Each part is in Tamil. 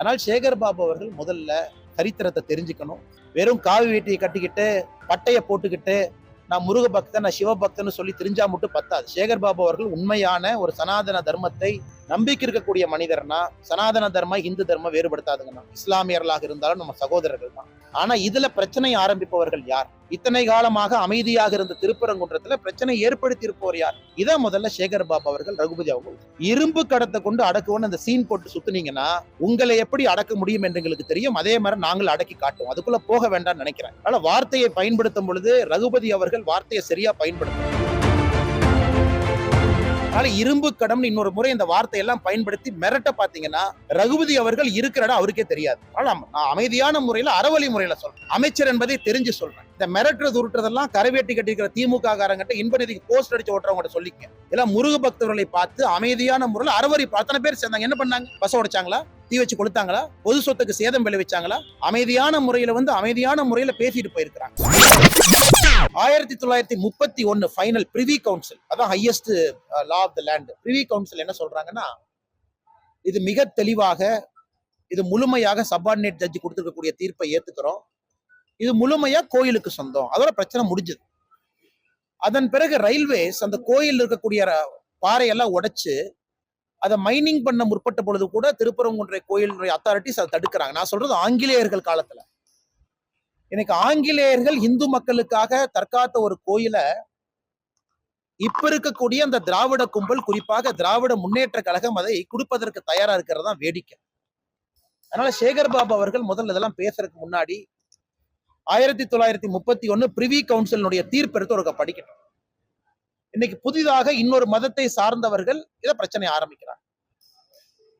ஆனால் சேகர் பாபு அவர்கள் முதல்ல சரித்திரத்தை தெரிஞ்சுக்கணும். வெறும் காவி வேட்டியை கட்டிக்கிட்டு பட்டையை போட்டுக்கிட்டு நான் முருக பக்தன் நான் சிவபக்தன் சொல்லி தெரிஞ்சா மட்டும் பத்தாது. சேகர் பாபு அவர்கள் உண்மையான ஒரு சனாதன தர்மத்தை நம்பிக்கை இருக்கக்கூடிய மனிதர்னா சனாதன தர்மம் இந்து தர்மம் வேறுபடுத்தாதுங்கண்ணா. இஸ்லாமியர்களாக இருந்தாலும் நம்ம சகோதரர்கள் தான் ஆனா இதுல பிரச்சனை ஆரம்பிப்பவர்கள் யார்? இத்தனை காலமாக அமைதியாக இருந்த திருப்பரங்குன்றத்துல பிரச்சனை ஏற்படுத்தி இருப்பவர் யார்? இதை முதல்ல சேகர் பாபு அவர்கள் ரகுபதி அவங்க இரும்பு கடத்தை கொண்டு அடக்குவோன்னு அந்த சீன் போட்டு சுத்துனீங்கன்னா உங்களை எப்படி அடக்க முடியும் என்று எங்களுக்கு தெரியும். அதே மாதிரி நாங்கள் அடக்கி காட்டுவோம். அதுக்குள்ள போக வேண்டாம்னு நினைக்கிறேன். அதனால வார்த்தையை பயன்படுத்தும் பொழுது ரகுபதி அவர்கள் வார்த்தையை சரியா பயன்படுத்தும் அதனால இரும்பு கடம்னு இன்னொரு முறை இந்த வார்த்தையெல்லாம் பயன்படுத்தி மிரட்ட பாத்தீங்கன்னா ரகுபதி அவர்கள் இருக்கிற இடம் அவருக்கே தெரியாது. ஆனால் நான் அமைதியான முறையில அறவழி முறையில சொல்றேன். அமைச்சர் என்பதை தெரிஞ்சு சொல்றேன். இந்த மிரட்டுறது உருட்டுறதெல்லாம் கரவேட்டி கட்டிருக்கிற திமுக காரங்கிட்ட இன்பநிதிக்கு போஸ்ட் அடிச்சு ஓட்டுறவங்க சொல்லிக்க எல்லாம் முருக பக்தர்களை பார்த்து அமைதியான முறையில் அறவழி அத்தனை பேர் சேர்ந்தாங்க. என்ன பண்ணாங்க? பஸ் உடைச்சாங்களா? தீ வச்சு கொளுத்தாங்களா? பொது சொத்துக்கு சேதம் விளைவிச்சாங்களா? அமைதியான முறையில வந்து அமைதியான முறையில பேசிட்டு போயிருக்கிறாங்க. ஆயிரத்தி தொள்ளாயிரத்தி முப்பத்தி ஒன்னு ஃபைனல் பிரிவி கவுன்சில் அதான் highest law of the land privy council என்ன சொல்றாங்கன்னா இது மிக தெளிவாக இது முழுமையாக சப்பார்டினேட் ஜட்ஜி கொடுத்துருக்கக்கூடிய தீர்ப்பை ஏத்துக்கிறோம். இது முழுமையா கோயிலுக்கு சொந்தம். அதோட பிரச்சனை முடிஞ்சது. அதன் பிறகு ரயில்வேஸ் அந்த கோயில் இருக்கக்கூடிய uh, பாறையெல்லாம் உடைச்சு அதை மைனிங் பண்ண முற்பட்ட பொழுது கூட திருப்பரங்குன்றை கோயிலுடைய அத்தாரிட்டிஸ் அதை தடுக்கிறாங்க. நான் சொல்றது ஆங்கிலேயர்கள் காலத்துல. இன்னைக்கு ஆங்கிலேயர்கள் இந்து மக்களுக்காக தற்காத்த ஒரு கோயிலை இப்ப இருக்கக்கூடிய அந்த திராவிட கும்பல் குறிப்பாக திராவிட முன்னேற்ற கழகம் அதை கொடுப்பதற்கு தயாரா இருக்கிறதா வேடிக்கை. அதனால சேகர் பாபு அவர்கள் முதல்ல இதெல்லாம் பேசுறதுக்கு முன்னாடி ஆயிரத்தி தொள்ளாயிரத்தி முப்பத்தி ஒன்னு பிரிவி கவுன்சிலினுடைய தீர்ப்பு எடுத்து ஒரு படிக்கட்டும். இன்னைக்கு புதிதாக இன்னொரு மதத்தை சார்ந்தவர்கள் இதை பிரச்சனை ஆரம்பிக்கிறாங்க.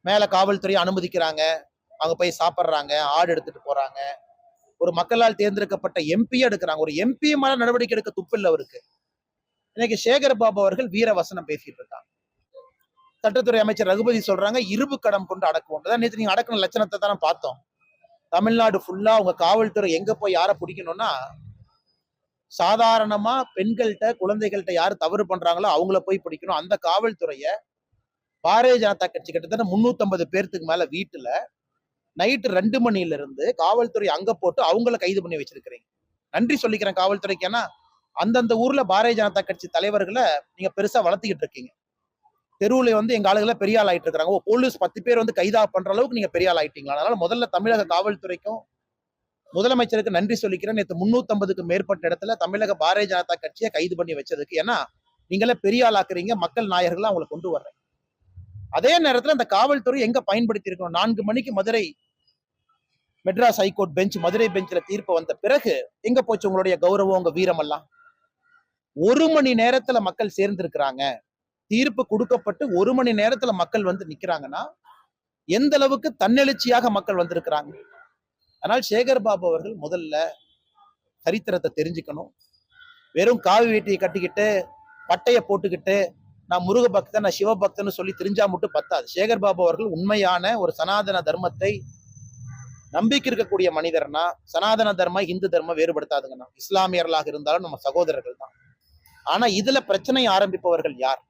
மேல காவல்துறை அனுமதிக்கிறாங்க. அங்க போய் சாப்பிடுறாங்க. ஆடு எடுத்துட்டு போறாங்க. ஒரு மக்களால் தேர்ந்தெடுக்கப்பட்ட எம்பி எடுக்கிறாங்க. ஒரு எம்பி மேல நடவடிக்கை எடுக்க துப்பில்ல அவருக்கு. இன்னைக்கு சேகர் பாபு அவர்கள் வீர வசனம் பேசிட்டு இருக்காங்க சட்டத்துறை அமைச்சர் ரகுபதி சொல்றாங்க இரும்பு கடம் கொண்டு அடக்குவோம். தான் நேற்று நீங்க அடக்கின லட்சணத்தை தானே பார்த்தோம். தமிழ்நாடு ஃபுல்லா உங்க காவல்துறை எங்க போய் யாரை பிடிக்கணும்னா சாதாரணமா பெண்கள்கிட்ட குழந்தைகள்கிட்ட யாரு தவறு பண்றாங்களோ அவங்கள போய் பிடிக்கணும். அந்த காவல்துறைய பாரதிய ஜனதா கட்சி கிட்டத்தட்ட 350 பேர்த்துக்கு மேல வீட்டுல நைட்டு ரெண்டு மணில இருந்து காவல்துறை அங்க போட்டு அவங்கள கைது பண்ணி வச்சிருக்கிறீங்க. நன்றி சொல்லிக்கிறேன் காவல்துறைக்கு. ஏன்னா அந்தந்த ஊர்ல பாரதிய ஜனதா கட்சி தலைவர்களை நீங்க பெருசா வளர்த்திக்கிட்டு இருக்கீங்க. தெருவுல வந்து எங்க ஆளுகளை பெரிய ஆள் ஆயிட்டு இருக்காங்க. ஓ, போலீஸ் பத்து பேர் வந்து கைதா பண்ற அளவுக்கு நீங்க பெரிய ஆள் ஆயிட்டீங்களா? அதனால முதல்ல தமிழக காவல்துறைக்கும் முதலமைச்சருக்கு நன்றி சொல்லிக்கிறேன். நேற்று முன்னூத்தம்பதுக்கு மேற்பட்ட இடத்துல தமிழக பாரதிய ஜனதா கட்சியை கைது பண்ணி வச்சதுக்கு. ஏன்னா நீங்களே பெரிய ஆளாக்குறீங்க மக்கள் நாயர்களை அவங்களை கொண்டு வர்றேன். அதே நேரத்துல அந்த காவல்துறை எங்க பயன்படுத்தி இருக்கணும் நான்கு மணிக்கு Madurai Madras high court bench Madurai பெஞ்சில் தீர்ப்பு வந்த பிறகு எங்க போச்சு உங்களுடைய கௌரவம் உங்க வீரம் எல்லாம் ஒரு மணி நேரத்துல மக்கள் சேர்ந்திருக்கிறாங்க. தீர்ப்பு கொடுக்கப்பட்டு ஒரு மணி நேரத்துல மக்கள் வந்து நிக்கிறாங்கன்னா எந்த அளவுக்கு தன்னெழுச்சியாக மக்கள் வந்திருக்கிறாங்க? ஆனால் சேகர் பாபு அவர்கள் முதல்ல சரித்திரத்தை தெரிஞ்சுக்கணும். வெறும் காவி வேட்டியை கட்டிக்கிட்டு பட்டையை போட்டுக்கிட்டு நான் முருக பக்தன் நான் சிவபக்தன் சொல்லி தெரிஞ்சா மட்டும் பத்தாது. சேகர் பாபு அவர்கள் உண்மையான ஒரு சனாதன தர்மத்தை நம்பிக்கை இருக்கக்கூடிய மனிதர்னா சனாதன தர்ம இந்து தர்மம் வேறுபடுத்தாதுங்கண்ணா. இஸ்லாமியர்களாக இருந்தாலும் நம்ம சகோதரர்கள் தான். ஆனா இதுல பிரச்சனை ஆரம்பிப்பவர்கள் யார்?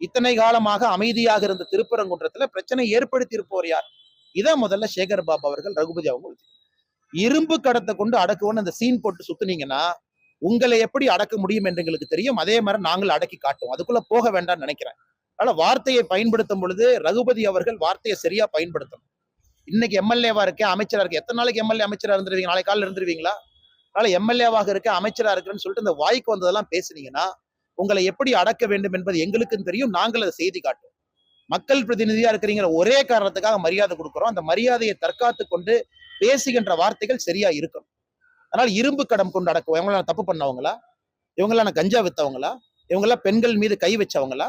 இத்தனை காலமாக அமைதியாக இருந்த திருப்பரங்குன்றத்துல பிரச்சனை ஏற்படுத்தி இருப்பவர் யார்? இதை முதல்ல சேகர் பாபு அவர்கள் ரகுபதி அவங்க இரும்பு கடத்தை கொண்டு அடக்குவோன்னு அந்த சீன் போட்டு சுத்துனீங்கன்னா உங்களை எப்படி அடக்க முடியும் என்று எங்களுக்கு தெரியும். அதே மாதிரி நாங்கள் அடக்கி காட்டுவோம். அதுக்குள்ள போக வேண்டாம்னு நினைக்கிறேன். அதனால வார்த்தையை பயன்படுத்தும் பொழுது ரகுபதி அவர்கள் வார்த்தையை சரியா பயன்படுத்தணும். இன்னைக்கு எம்எல்ஏவா இருக்க அமைச்சரா இருக்கு. எத்தனை நாளைக்கு எம்எல்ஏ அமைச்சரா இருந்துருவீங்க? நாளை காலையில் இருந்துருவீங்களா? அதனால எம்எல்ஏவாக இருக்க அமைச்சரா இருக்குன்னு சொல்லிட்டு இந்த வாய்க்கு வந்ததெல்லாம் பேசுனீங்கன்னா உங்களை எப்படி அடக்க வேண்டும் என்பது எங்களுக்கும் தெரியும். நாங்கள் அதை செய்தி காட்டுவோம். மக்கள் பிரதிநிதியா இருக்கிறீங்கிற ஒரே காரணத்துக்காக மரியாதை கொடுக்கிறோம். அந்த மரியாதையை தற்காத்து கொண்டு பேசுகின்ற வார்த்தைகள் சரியா இருக்கணும். அதனால இரும்பு கடம் கொண்டு அடக்கும் இவங்களாம் தப்பு பண்ணவங்களா? இவங்களாம் கஞ்சா வித்தவங்களா? இவங்கெல்லாம் பெண்கள் மீது கை வச்சவங்களா?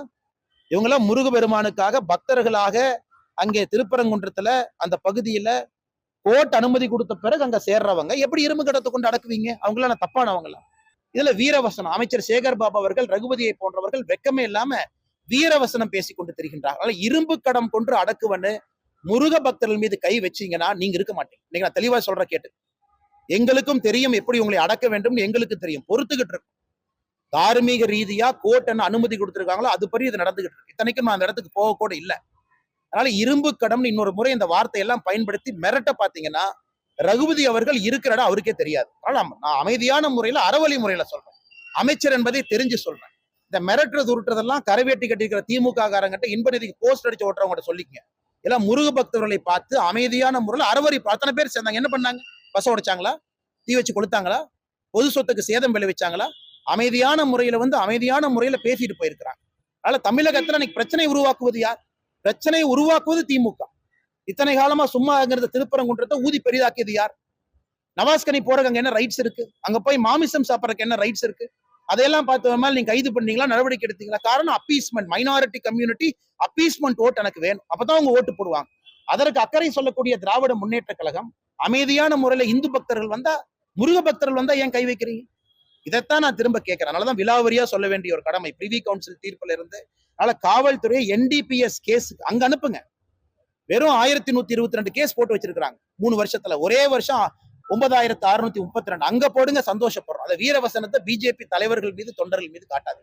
இவங்களாம் முருக பெருமானுக்காக பக்தர்களாக அங்கே திருப்பரங்குன்றத்துல அந்த பகுதியில கோர்ட் அனுமதி கொடுத்த பிறகு அங்க சேர்றவங்க எப்படி இரும்பு கடத்தை கொண்டு அடக்குவீங்க? அவங்களாம் தப்பானவங்களா? இதுல வீரவசனம். அமைச்சர் சேகர் பாபு அவர்கள் ரகுபதியை போன்றவர்கள் வெக்கமே இல்லாம வீரவசனம் பேசி கொண்டு திரிகின்றார். அதனால இரும்பு கடம் கொண்டு அடக்குவன்னு முருக பக்தர்கள் மீது கை வச்சீங்கன்னா நீங்க இருக்க மாட்டீங்க. நீங்க நான் தெளிவா சொல்ற கேட்டு. எங்களுக்கும் தெரியும் எப்படி உங்களை அடக்க வேண்டும் எங்களுக்கு தெரியும். பொறுத்துக்கிட்டு இருக்கும். தார்மீக ரீதியா கோர்ட் என்ன அனுமதி கொடுத்திருக்காங்களோ அதுபடி இது நடந்துகிட்டு இருக்கு. இத்தனைக்கும் நான் அந்த இடத்துக்கு போக கூட இல்ல. அதனால இரும்பு கடம்னு இன்னொரு முறை இந்த வார்த்தையெல்லாம் பயன்படுத்தி மிரட்ட பாத்தீங்கன்னா ரகுபதி அவர்கள் இருக்கிற இடம் அவருக்கே தெரியாது. அதனால நான் அமைதியான முறையில அறவழி முறையில சொல்றேன். அமைச்சர் என்பதை தெரிஞ்சு சொல்றேன். இந்த மிரட்டுறது உருட்டுறதெல்லாம் கரவேட்டி கட்டிருக்கிற திமுக காரங்கிட்ட இன்ப நிதிக்கு போஸ்ட் அடிச்சு ஓட்டுறவங்க சொல்லிக்கங்க. எல்லாம் முருக பக்தர்களை பார்த்து அமைதியான முறையில் அறவழி அத்தனை பேர் சேர்ந்தாங்க. என்ன பண்ணாங்க? பஸ் உடைச்சாங்களா? தீ வச்சு கொளுத்தாங்களா? பொது சொத்துக்கு சேதம் விளைவிச்சாங்களா? அமைதியான முறையில வந்து அமைதியான முறையில பேசிட்டு போயிருக்கிறாங்க. அதனால தமிழகத்துல இன்னைக்கு பிரச்சனை உருவாக்குவது யார்? பிரச்சனை உருவாக்குவது திமுக. இத்தனை காலமா சும்மாங்கிறத திருப்பரங்குன்றத்தை ஊதி பெரிதாக்கியது யார்? நவாஸ்கனி போறதுக்கு அங்க என்ன ரைட்ஸ் இருக்கு? அங்க போய் மாமிசம் சாப்பிட்றதுக்கு என்ன ரைட்ஸ் இருக்கு? அதையெல்லாம் பார்த்த மேல நீங்க கைது பண்ணீங்களா? நடவடிக்கை எடுத்தீங்களா? காரணம் அப்பீஸ்மெண்ட் மைனாரிட்டி கம்யூனிட்டி அப்பீஸ்மெண்ட் ஓட்டு எனக்கு வேணும். அப்பதான் அவங்க ஓட்டு போடுவாங்க. அதற்கு அக்கறை சொல்லக்கூடிய திராவிட முன்னேற்ற கழகம் அமைதியான முறையில இந்து பக்தர்கள் வந்தா முருக பக்தர்கள் வந்தா ஏன் கை வைக்கிறீங்க? இதைத்தான் நான் திரும்ப கேட்கிறேன். அதனாலதான் விலாவரியா சொல்ல வேண்டிய ஒரு கடமை. பிரிவி கவுன்சில் தீர்ப்புல இருந்து அதனால காவல்துறை என்டிபிஎஸ் கேஸ் அங்க அனுப்புங்க. வெறும் ஆயிரத்தி நூத்தி இருபத்தி ரெண்டு கேஸ் போட்டு வச்சிருக்காங்க மூணு வருஷத்துல. ஒரே வருஷம் ஒன்பதாயிரத்து அறுநூத்தி முப்பத்தி ரெண்டு. அங்க போடுங்க சந்தோஷப்படுறோம். அந்த வீரவசனத்தை பிஜேபி தலைவர்கள் மீது தொண்டர்கள் மீது காட்டாது